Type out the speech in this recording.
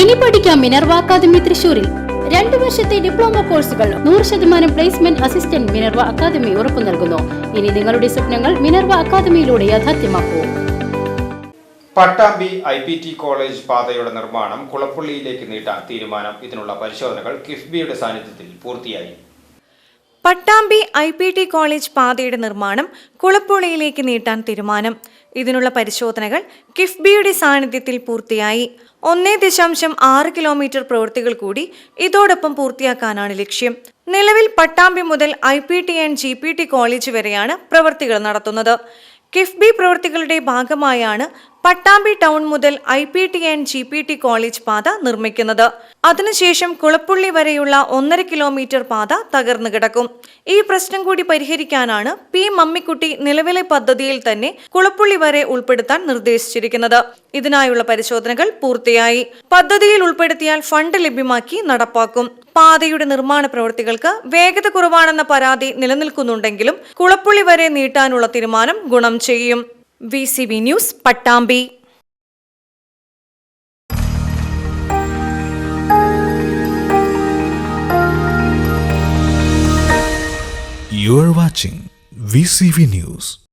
ഇനി പഠിക്കാം Minerva academy തൃശൂരിൽ രണ്ടു വർഷത്തെ ഡിപ്ലോമ കോഴ്സുകൾ നൂറ് ശതമാനം പ്ലേസ്മെന്റ് അസിസ്റ്റന്റ് മിനർവ അക്കാദമി ഉറപ്പു നൽകുന്നു. ഇനി നിങ്ങളുടെ സ്വപ്നങ്ങൾ മിനർവ അക്കാദമിയിലൂടെ യാഥാർത്ഥ്യമാക്കൂ. Pattambi I P T college പാതയുടെ നിർമ്മാണം കുളപ്പള്ളിയിലേക്ക് നീട്ടാൻ തീരുമാനം. ഇതിനുള്ള പരിശോധനകൾ കിഫ്ബിയുടെ സാന്നിധ്യത്തിൽ പൂർത്തിയായി. Pattambi I P T college പാതയുടെ നിർമ്മാണം കുളപ്പുഴയിലേക്ക് നീട്ടാൻ തീരുമാനം. ഇതിനുള്ള പരിശോധനകൾ കിഫ്ബിയുടെ സാന്നിധ്യത്തിൽ പൂർത്തിയായി. ഒന്നേ ദശാംശം ആറ് കിലോമീറ്റർ പ്രവൃത്തികൾ കൂടി ഇതോടൊപ്പം പൂർത്തിയാക്കാനാണ് ലക്ഷ്യം. നിലവിൽ പട്ടാമ്പി മുതൽ I P T and G P T college വരെയാണ് പ്രവൃത്തികൾ നടത്തുന്നത്. കിഫ്ബി പ്രവൃത്തികളുടെ ഭാഗമായാണ് പട്ടാമ്പി ടൗൺ മുതൽ I P T and G P T college പാത നിർമ്മിക്കുന്നത്. അതിനുശേഷം കുളപ്പുള്ളി വരെയുള്ള ഒന്നര കിലോമീറ്റർ പാത തകർന്നു കിടക്കും. ഈ പ്രശ്നം കൂടി പരിഹരിക്കാനാണ് പി മമ്മിക്കുട്ടി നിലവിലെ പദ്ധതിയിൽ തന്നെ കുളപ്പുള്ളി വരെ ഉൾപ്പെടുത്താൻ നിർദ്ദേശിച്ചിരിക്കുന്നത്. ഇതിനായുള്ള പരിശോധനകൾ പൂർത്തിയായി. പദ്ധതിയിൽ ഉൾപ്പെടുത്തിയാൽ ഫണ്ട് ലഭ്യമാക്കി നടപ്പാക്കും. പാതയുടെ നിർമ്മാണ പ്രവൃത്തികൾക്ക് വേഗത കുറവാണെന്ന പരാതി നിലനിൽക്കുന്നുണ്ടെങ്കിലും കുളപ്പുള്ളി വരെ നീട്ടാനുള്ള തീരുമാനം ഗുണം ചെയ്യും. V C B news Pattambi You are watching VCV News.